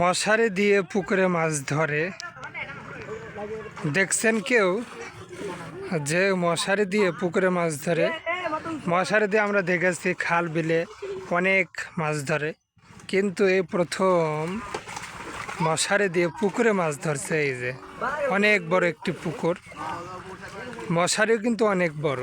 মশারি দিয়ে পুকুরে মাছ ধরে। দেখছেন কেউ যে মশারি দিয়ে পুকুরে মাছ ধরে? মশারি দিয়ে আমরা দেখেছি খাল বিলে অনেক মাছ ধরে। কিন্তু এই প্রথম মশারি দিয়ে পুকুরে মাছ ধরছে এই যে, অনেক বড় একটি পুকুর। মশারিও কিন্তু অনেক বড়।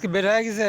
কি বের হয়ে গেছে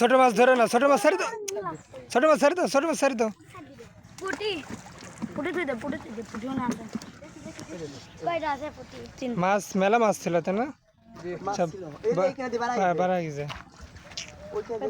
ছোট মাছ ধরো না ছোট মাছ ছাড়ি দাও ছোট মাছ ছাড়ি দাও ছোট মাছ ছাড়ি দাও পুটি। পুটি তুই দে পুটি তুই দে পুটিও না আছে। কয়টা আছে পুটি। তিন মাছ মেলা মাছ ছিল তাই না? সব বাড়া গেছে। ওইখানে